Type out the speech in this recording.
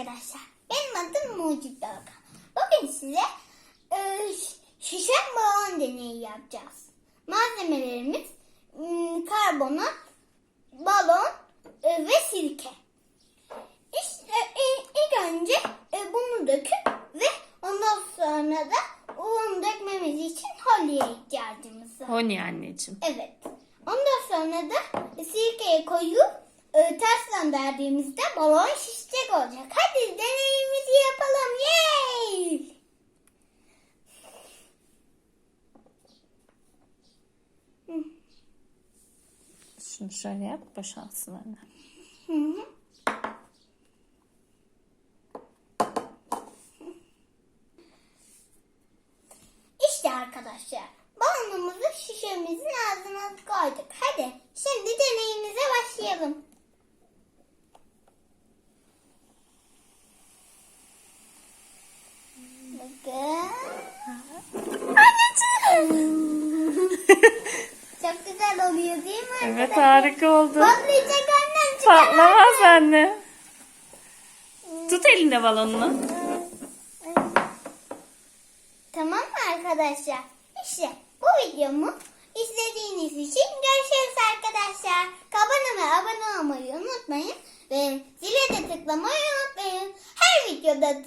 arkadaşlar. Benim adım Mucit Dorka. Bugün size e, ş- şişen balon deneyi yapacağız. Malzemelerimiz m, karbonat, balon e, ve sirke. İşte e, ilk önce e, bunu döküp ve ondan sonra da un dökmemiz için holye ihtiyacımız var. Honi anneciğim. Evet. Ondan sonra da sirkeye koyup e, ters döndürdüğümüzde balon şişecek olacak. Hadi Şunu şöyle yap boşalsın anne. İşte arkadaşlar balonumuzu şişemizin ağzına koyduk. Değil mi Evet arkadaşlar? harika oldu. Patlayacak annem. Patlamaz anne. Tut elinde balonunu. Tamam mı arkadaşlar? İşte bu videomu izlediğiniz için görüşürüz arkadaşlar. Kanalıma abone olmayı unutmayın. Ve zile de tıklamayı unutmayın. Her videoda